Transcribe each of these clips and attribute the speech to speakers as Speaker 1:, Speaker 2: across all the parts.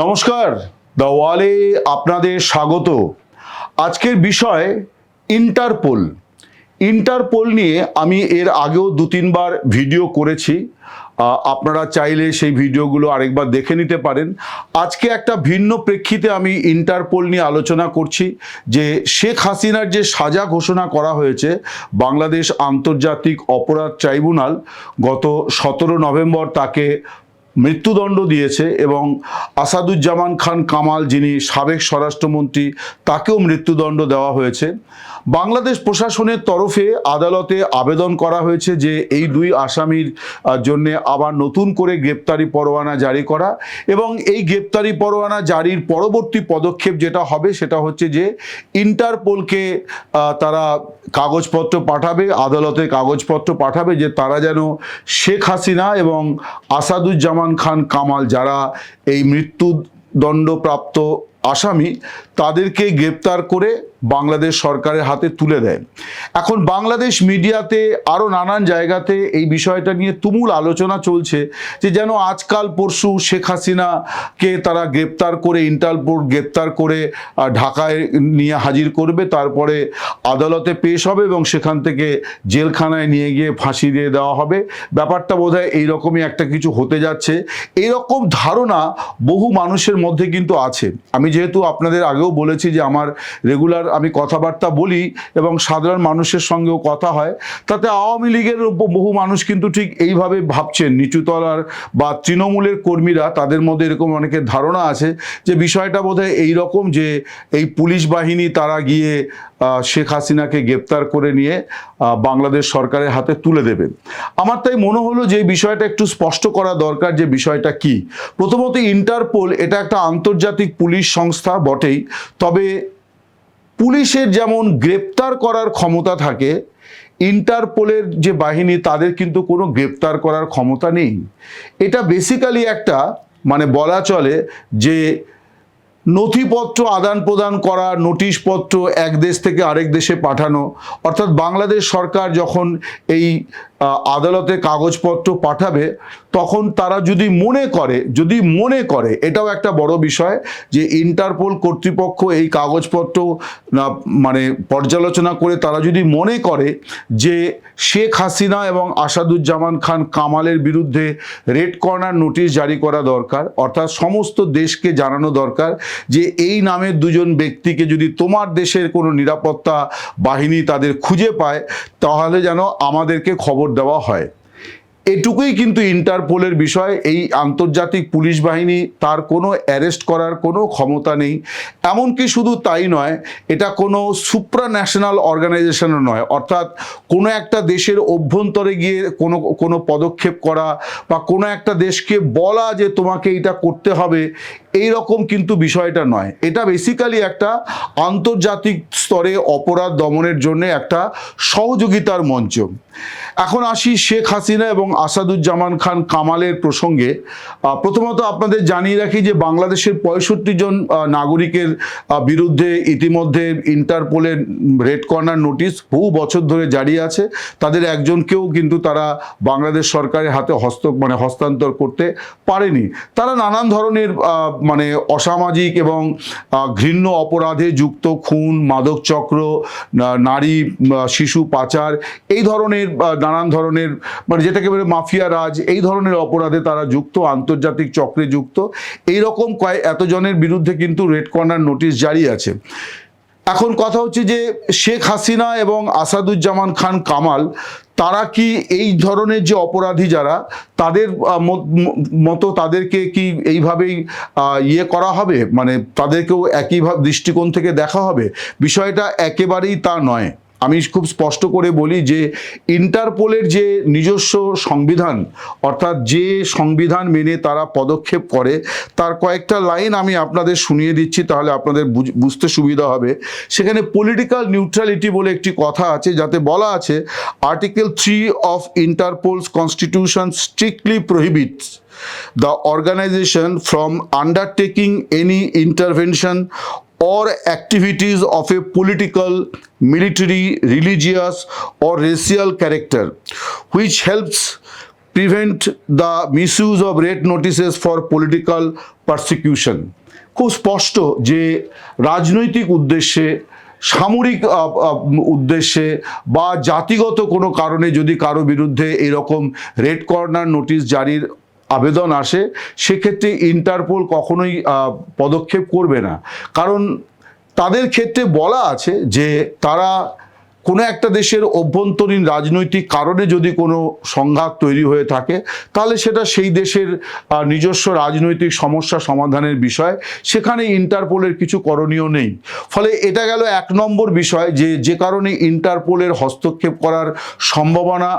Speaker 1: নমস্কার, দ্য ওয়ালে আপনাদের স্বাগত। আজকের বিষয় ইন্টারপোল। ইন্টারপোল নিয়ে আমি এর আগেও দু তিনবার ভিডিও করেছি। আপনারা চাইলে সেই ভিডিওগুলো আরেকবার দেখে নিতে পারেন। আজকে একটা ভিন্ন প্রেক্ষিতে আমি ইন্টারপোল নিয়ে আলোচনা করছি, যে শেখ হাসিনার যে সাজা ঘোষণা করা হয়েছে, বাংলাদেশ আন্তর্জাতিক অপরাধ ট্রাইব্যুনাল গত সতেরো নভেম্বর তাকে মৃত্যুদণ্ড দিয়েছে এবং আসাদুজ্জামান খান কামাল, যিনি সাবেক স্বরাষ্ট্রমন্ত্রী, তাকেও মৃত্যুদণ্ড দেওয়া হয়েছে। বাংলাদেশ প্রশাসনের তরফে আদালতে আবেদন করা হয়েছে যে এই দুই আসামির জন্য আবার নতুন করে গ্রেপ্তারি পরোয়ানা জারি করা এবং এই গ্রেপ্তারি পরোয়ানা জারির পরবর্তী পদক্ষেপ যেটা হবে সেটা হচ্ছে যে ইন্টারপোলকে তারা কাগজপত্র পাঠাবে, আদালতে কাগজপত্র পাঠাবে যে তারা যেন শেখ হাসিনা এবং আসাদুজ্জামান খান কামাল যারা এই মৃত্যুদণ্ডপ্রাপ্ত আসামি তাদেরকে গ্রেপ্তার করে বাংলাদেশ সরকারের হাতে তুলে দেয়। এখন বাংলাদেশ মিডিয়াতে আরও নানান জায়গাতে এই বিষয়টা নিয়ে তুমুল আলোচনা চলছে যে যেন আজকাল পরশু শেখ হাসিনাকে তারা গ্রেপ্তার করে, ইন্টারপোল গ্রেপ্তার করে ঢাকায় নিয়ে হাজির করবে, তারপরে আদালতে পেশ হবে এবং সেখান থেকে জেলখানায় নিয়ে গিয়ে ফাঁসি দিয়ে দেওয়া হবে। ব্যাপারটা বোধ হয় এইরকমই একটা কিছু হতে যাচ্ছে। এইরকম ধারণা বহু মানুষের মধ্যে কিন্তু আছে। আমি যেহেতু আপনাদের আগেও বলেছি যে আমার রেগুলার আমি কথাবার্তা বলি এবং সাধারণ মানুষের সঙ্গেও কথা হয়, তাতে আওয়ামী লীগের বহু মানুষ কিন্তু ঠিক এইভাবে ভাবছেন। নিচুতলার বা তৃণমূলের কর্মীরা তাদের মধ্যে এরকম অনেকের ধারণা আছে যে বিষয়টা বোধহয় এইরকম যে এই পুলিশ বাহিনী তারা গিয়ে শেখ হাসিনাকে গ্রেপ্তার করে নিয়ে বাংলাদেশ সরকারের হাতে তুলে দেবে আমার তাই মনে হলো যে বিষয়টা একটু স্পষ্ট করা দরকার যে বিষয়টা কি। প্রথমত ইন্টারপোল এটা একটা আন্তর্জাতিক পুলিশ সংস্থা বটেই, তবে পুলিশের যেমন গ্রেপ্তার করার ক্ষমতা থাকে, ইন্টারপোলের যে বাহিনী তাদের কিন্তু কোনো গ্রেপ্তার করার ক্ষমতা নেই। এটা বেসিক্যালি একটা মানে বলা চলে যে নথিপত্র আদান প্রদান করা, নোটিশপত্র এক দেশ থেকে আরেক দেশে পাঠানো, অর্থাৎ বাংলাদেশ সরকার যখন এই আদালতে কাগজপত্র পাঠাবে, তখন তারা যদি মনে করে, যদি মনে করে, এটাও একটা বড় বিষয়, যে ইন্টারপোল কর্তৃপক্ষ এই কাগজপত্র মানে পর্যালোচনা করে তারা যদি মনে করে যে শেখ হাসিনা এবং আসাদুজ্জামান খান কামালের বিরুদ্ধে রেড কর্নার নোটিশ জারি করা দরকার, অর্থাৎ সমস্ত দেশকে জানানো দরকার যে এই নামের দুজন ব্যক্তিকে যদি তোমার দেশের কোনো নিরাপত্তা বাহিনী তাদের খুঁজে পায়, তাহলে যেন আমাদেরকে খবর দেওয়া হয়। এটুকুই কিন্তু ইন্টারপোলের বিষয়, এই আন্তর্জাতিক পুলিশ বাহিনী তার কোনো অ্যারেস্ট করার কোনো ক্ষমতা নেই। এমনকি শুধু তাই নয়, এটা কোনো সুপ্রা ন্যাশনাল অর্গানাইজেশনও নয়, অর্থাৎ কোনো একটা দেশের অভ্যন্তরে গিয়ে কোনো কোনো পদক্ষেপ করা বা কোনো একটা দেশকে বলা যে তোমাকে এটা করতে হবে এই রকম কিন্তু বিষয়টা নয়। এটা বেসিক্যালি একটা আন্তর্জাতিক স্তরে অপরাধ দমনের জন্য একটা সহযোগিতার মঞ্চ। এখন আসি শেখ হাসিনা এবং আসাদুজ্জামান খান কামালের প্রসঙ্গে প্রথমত আপনাদের জানিয়ে রাখি যে বাংলাদেশের পঁয়ষট্টি জন নাগরিকের বিরুদ্ধে ইতিমধ্যে ইন্টারপোলের রেড কর্নার নোটিশ বহু বছর ধরে জারি আছে। তাদের একজনকেও কিন্তু তারা বাংলাদেশ সরকারের হাতে হস্ত মানে হস্তান্তর করতে পারেনি। তারা নানান ধরনের মানে অসামাজিক এবং ঘৃণ্য অপরাধে যুক্ত, খুন, মাদক চক্র নারী শিশু পাচার, এই ধরনের নানান ধরনের মানে যেটাকে বলে মাফিয়া রাজ এই ধরনের অপরাধে তারা যুক্ত, আন্তর্জাতিক চক্রে যুক্ত। এই রকম কয়েক এতজনের বিরুদ্ধে কিন্তু রেড কর্নার নোটিশ জারি আছে। এখন কথা হচ্ছে যে, শেখ হাসিনা এবং আসাদুজ্জামান খান কামাল, তারা কি এই ধরনের যে অপরাধী যারা, তাদের মতো তাদেরকে কি এইভাবেই ইয়ে করা হবে? মানে তাদেরকেও একইভাবে দৃষ্টিকোণ থেকে দেখা হবে? বিষয়টা একেবারেই তা নয়। আমি খুব স্পষ্ট করে বলি যে ইন্টারপোলের যে নিজস্ব সংবিধান, অর্থাৎ যে সংবিধান মেনে তারা পদক্ষেপ করে, তার কয়েকটা লাইন আমি আপনাদের শুনিয়ে দিচ্ছি, তাহলে আপনাদের বুঝ- বুঝতে সুবিধা হবে। সেখানে পলিটিক্যাল নিউট্রালিটি বলে একটি কথা আছে, যাতে বলা আছে article three of Interpol's constitution strictly prohibits the organization from undertaking any intervention or activities of a political, military, religious, or racial character, which helps prevent the misuse of red notices for political persecution খুব স্পষ্ট যে রাজনৈতিক উদ্দেশ্যে সামরিক উদ্দেশ্যে বা জাতিগত কোনো কারণে যদি কারও বিরুদ্ধে এরকম রেড কর্নার নোটিশ জারির আবেদন আসে, সেক্ষেত্রে ইন্টারপোল কখনোই পদক্ষেপ করবে না। কারণ তাদের ক্ষেত্রে বলা আছে যে তারা কোনো একটা দেশের অভ্যন্তরীণ রাজনৈতিক কারণে যদি কোনো সংঘাত তৈরি হয়ে থাকে, তাহলে সেটা সেই দেশের নিজস্ব রাজনৈতিক সমস্যা সমাধানের বিষয়। সেখানে ইন্টারপোলের কিছু করণীয় নেই। ফলে এটা গেল এক নম্বর বিষয় যে যে কারণে ইন্টারপোলের হস্তক্ষেপ করার সম্ভাবনা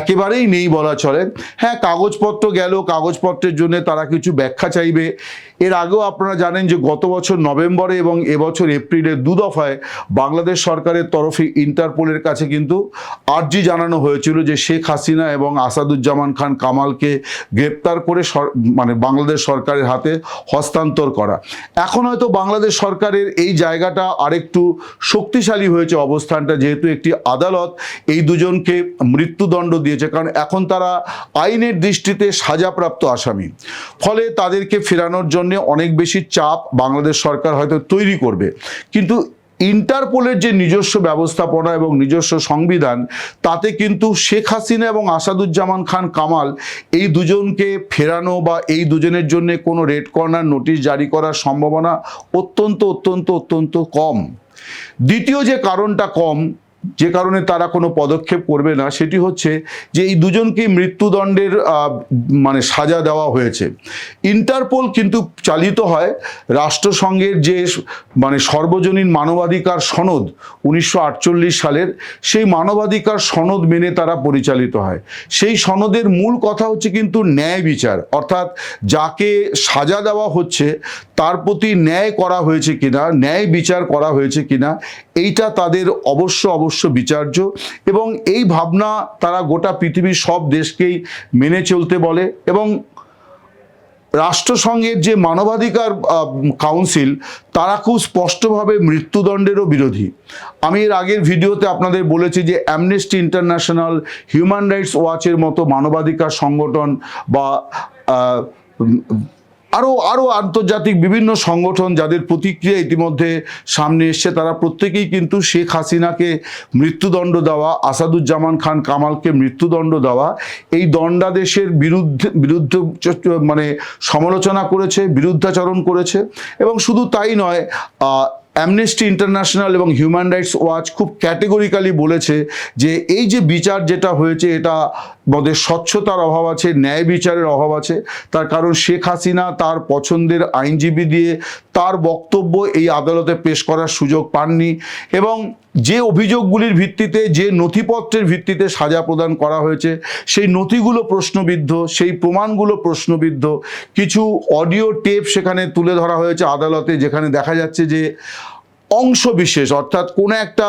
Speaker 1: একেবারেই নেই বলা চলে। হ্যাঁ কাগজপত্র গেল, কাগজপত্রের জন্য তারা কিছু ব্যাখ্যা চাইবে। এর আগেও আপনারা জানেন যে গত বছর নভেম্বরে এবং এবছর এপ্রিলে দু দফায় বাংলাদেশ সরকারের তরফে ইন্টারপোলের কাছে কিন্তু আর্জি জানানো হয়েছিল যে শেখ হাসিনা এবং আসাদুজ্জামান খান কামালকে গ্রেপ্তার করে মানে বাংলাদেশ সরকারের হাতে হস্তান্তর করা। এখন হয়তো বাংলাদেশ সরকারের এই জায়গাটা আরেকটু শক্তিশালী হয়েছে অবস্থানটা, যেহেতু একটি আদালত এই দুজনকে মৃত্যুদণ্ড দিয়েছে, কারণ এখন তারা আইনের দৃষ্টিতে সাজাপ্রাপ্ত আসামি। ফলে তাদেরকে ফেরানোর জন্য অনেক বেশি চাপ বাংলাদেশ সরকার হয়তো তৈরি করবে। কিন্তু ইন্টারপোলের যে নিজস্ব ব্যবস্থাপনা এবং নিজস্ব সংবিধান, তাতে কিন্তু শেখ হাসিনা এবং আসাদুজ্জামান খান কামাল এই দুজনকে ফেরানো বা এই দুজনের জন্য কোনো রেড কর্নার নোটিশ জারি করার সম্ভাবনা অত্যন্ত অত্যন্ত অত্যন্ত কম। দ্বিতীয় যে কারণটা কম যে কারণে তারা কোনো পদক্ষেপ করবে না, সেটি হচ্ছে যে এই দুজনকে মৃত্যুদণ্ডের মানে সাজা দেওয়া হয়েছে। ইন্টারপোল কিন্তু চালিত হয় রাষ্ট্রসংঘের যে মানে সর্বজনীন মানবাধিকার সনদ উনিশশো আটচল্লিশ সালের, সেই মানবাধিকার সনদ মেনে তারা পরিচালিত হয়। সেই সনদের মূল কথা হচ্ছে কিন্তু ন্যায় বিচার, অর্থাৎ যাকে সাজা দেওয়া হচ্ছে তার প্রতি ন্যায় করা হয়েছে কিনা, ন্যায় বিচার করা হয়েছে কিনা এইটা তাদের অবশ্য অবশ্য বিচার্য এবং এই ভাবনা তারা গোটা পৃথিবীর সব দেশকেই মেনে চলতে বলে এবং রাষ্ট্রসংঘের যে মানবাধিকার কাউন্সিল তারা খুব স্পষ্টভাবে মৃত্যুদণ্ডেরও বিরোধী। আমি এর আগের ভিডিওতে আপনাদের বলেছি যে অ্যামনেস্টি ইন্টারন্যাশনাল হিউম্যান রাইটস ওয়াচের মতো মানবাধিকার সংগঠন বা আরও আরও আন্তর্জাতিক বিভিন্ন সংগঠন যাদের প্রতিক্রিয়া ইতিমধ্যে সামনে এসছে, তারা প্রত্যেকেই কিন্তু শেখ হাসিনাকে মৃত্যুদণ্ড দেওয়া, আসাদুজ্জামান খান কামালকে মৃত্যুদণ্ড দেওয়া, এই দণ্ডাদেশের বিরুদ্ধে বিরুদ্ধে মানে সমালোচনা করেছে, বিরুদ্ধাচরণ করেছে এবং শুধু তাই নয় অ্যামনেস্টি ইন্টারন্যাশনাল এবং হিউম্যান রাইটস ওয়াচ খুব ক্যাটেগরিক্যালি বলেছে যে এই যে বিচার যেটা হয়েছে, এটা মধ্যে স্বচ্ছতার অভাব আছে, ন্যায় বিচারের অভাব আছে। তার কারণ শেখ হাসিনা তার পছন্দের আইনজীবী দিয়ে তার বক্তব্য এই আদালতে পেশ করার সুযোগ পাননি এবং যে অভিযোগগুলির ভিত্তিতে, যে নথিপত্রের ভিত্তিতে সাজা প্রদান করা হয়েছে, সেই নথিগুলো প্রশ্নবিদ্ধ, সেই প্রমাণগুলো প্রশ্নবিদ্ধ, কিছু অডিও টেপ সেখানে তুলে ধরা হয়েছে আদালতে, যেখানে দেখা যাচ্ছে যে অংশ বিশেষ, অর্থাৎ কোনো একটা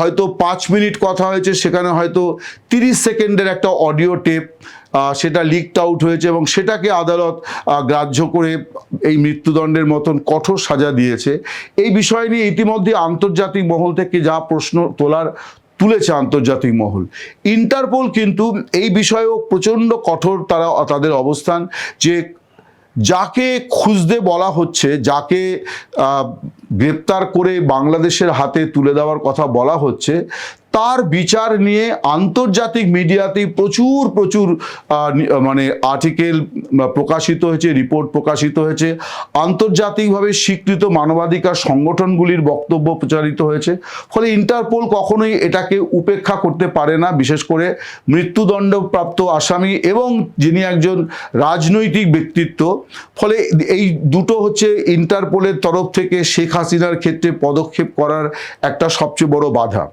Speaker 1: হয়তো পাঁচ মিনিট কথা হয়েছে, সেখানে হয়তো তিরিশ সেকেন্ডের একটা অডিও টেপ সেটা লিকড আউট হয়েছে এবং সেটাকে আদালত গ্রাহ্য করে এই মৃত্যুদণ্ডের মতন কঠোর সাজা দিয়েছে। এই বিষয় নিয়ে ইতিমধ্যে আন্তর্জাতিক মহল থেকে যা প্রশ্ন তোলার, তুলেছে আন্তর্জাতিক মহল। ইন্টারপোল কিন্তু এই বিষয়েও প্রচণ্ড কঠোর তারা, তাদের অবস্থান, যে যাকে খুঁজতে বলা হচ্ছে যাকে গ্রেপ্তার করে বাংলাদেশের হাতে তুলে দেওয়ার কথা বলা হচ্ছে তার বিচার নিয়ে আন্তর্জাতিক মিডিয়াতে প্রচুর প্রচুর মানে আর্টিকেল প্রকাশিত হয়েছে রিপোর্ট প্রকাশিত হয়েছে। আন্তর্জাতিকভাবে স্বীকৃত মানবাধিকার সংগঠনগুলির বক্তব্য প্রচারিত হয়েছে। ফলে ইন্টারপোল কখনোই এটাকে উপেক্ষা করতে পারে না, বিশেষ করে মৃত্যুদণ্ডপ্রাপ্ত আসামি এবং যিনি একজন রাজনৈতিক ব্যক্তিত্ব। ফলে এই দুটো হচ্ছে ইন্টারপোলের তরফ থেকে শেখ হাসিনার ক্ষেত্রে পদক্ষেপ করার একটা সবচেয়ে বড় বাধা।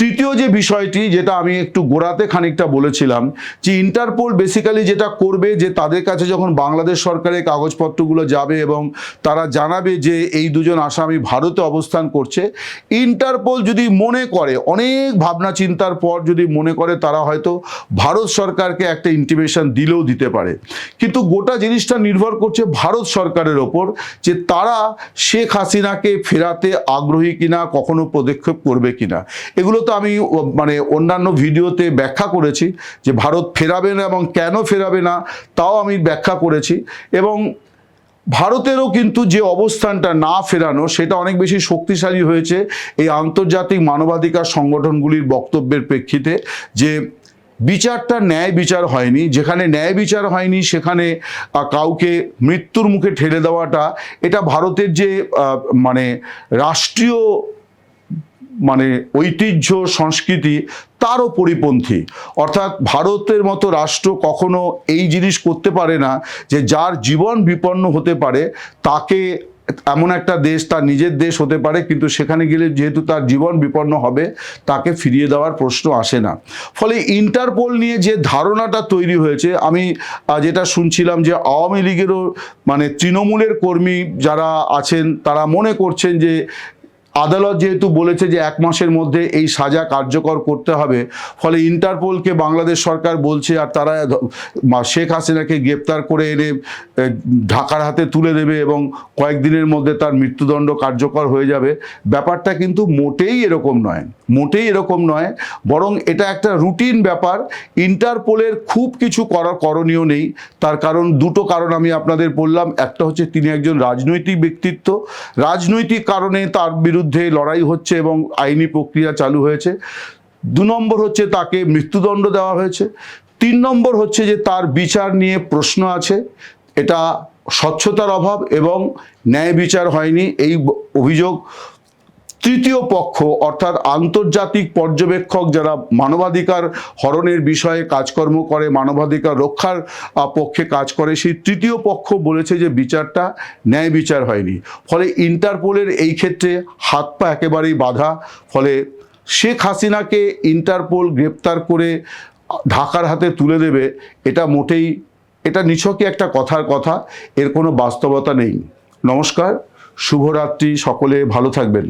Speaker 1: তৃতীয় যে বিষয়টি, যেটা আমি একটু গোড়াতে খানিকটা বলেছিলাম, যে ইন্টারপোল বেসিক্যালি যেটা করবে, যে তাদের কাছে যখন বাংলাদেশ সরকারের কাগজপত্রগুলো যাবে এবং তারা জানাবে যে এই দুজন আসামি ভারতে অবস্থান করছে, ইন্টারপোল যদি মনে করে, অনেক ভাবনা চিন্তার পর যদি মনে করে, তারা হয়তো ভারত সরকারকে একটা ইন্টিমেশন দিলেও দিতে পারে। কিন্তু গোটা জিনিসটা নির্ভর করছে ভারত সরকারের ওপর, যে তারা শেখ হাসিনাকে ফেরাতে আগ্রহী কিনা, কখনো পদক্ষেপ করবে কিনা। এগুলো আমি মানে অন্যান্য ভিডিওতে ব্যাখ্যা করেছি যে ভারত ফেরাবে না এবং কেন ফেরাবে না, তাও আমি ব্যাখ্যা করেছি। এবং ভারতেরও কিন্তু যে অবস্থানটা না ফেরানো, সেটা অনেক বেশি শক্তিশালী হয়েছে এই আন্তর্জাতিক মানবাধিকার সংগঠনগুলির বক্তব্যের প্রেক্ষিতে যে বিচারটা ন্যায় বিচার হয়নি, যেখানে ন্যায় বিচার হয়নি, সেখানে কাউকে মৃত্যুর মুখে ঠেলে দেওয়াটা, এটা ভারতের যে মানে রাষ্ট্রীয় মানে ঐতিহ্য, সংস্কৃতি তারও পরিপন্থী। অর্থাৎ ভারতের মতো রাষ্ট্র কখনো এই জিনিস করতে পারে না যে যার জীবন বিপন্ন হতে পারে, তাকে এমন একটা দেশ, তার নিজের দেশ হতে পারে, কিন্তু সেখানে গেলে যেহেতু তার জীবন বিপন্ন হবে, তাকে ফিরিয়ে দেওয়ার প্রশ্ন আসে না। ফলে ইন্টারপোল নিয়ে যে ধারণাটা তৈরি হয়েছে, আমি যেটা শুনছিলাম যে আওয়ামী লীগেরও মানে তৃণমূলের কর্মী যারা আছেন, তারা মনে করছেন যে আদালত যেহেতু বলেছে যে এক মাসের মধ্যে এই সাজা কার্যকর করতে হবে, ফলে ইন্টারপোলকে বাংলাদেশ সরকার বলছে আর তারা শেখ হাসিনাকে গ্রেপ্তার করে এনে ঢাকার হাতে তুলে দেবে এবং কয়েকদিনের মধ্যে তার মৃত্যুদণ্ড কার্যকর হয়ে যাবে। ব্যাপারটা কিন্তু মোটেই এরকম নয়। মোটেই এরকম নয়, বরং এটা একটা রুটিন ব্যাপার। ইন্টারপোলের খুব কিছু করার করণীয় নেই। তার কারণ দুটো কারণ আমি আপনাদের বললাম। একটা হচ্ছে তিনি একজন রাজনৈতিক ব্যক্তিত্ব। রাজনৈতিক কারণে তার বিরুদ্ধে লড়াই হচ্ছে এবং আইনি প্রক্রিয়া চালু হয়েছে। দু নম্বর হচ্ছে তাকে মৃত্যুদণ্ড দেওয়া হয়েছে। তিন নম্বর হচ্ছে যে তার বিচার নিয়ে প্রশ্ন আছে। এটা স্বচ্ছতার অভাব এবং ন্যায় বিচার হয়নি। এই অভিযোগ তৃতীয় পক্ষ, অর্থাৎ আন্তর্জাতিক পর্যবেক্ষক যারা মানবাধিকার হরণের বিষয়ে কাজকর্ম করে, মানবাধিকার রক্ষার পক্ষে কাজ করে, সেই তৃতীয় পক্ষ বলেছে যে বিচারটা ন্যায় বিচার হয়নি। ফলে ইন্টারপোলের এই ক্ষেত্রে হাত পা একেবারেই বাধা। ফলে শেখ হাসিনাকে ইন্টারপোল গ্রেপ্তার করে ঢাকার হাতে তুলে দেবে, এটা মোটেই, এটা নিছকই একটা কথার কথা, এর কোনো বাস্তবতা নেই। নমস্কার, শুভরাত্রি, সকলে ভালো থাকবেন।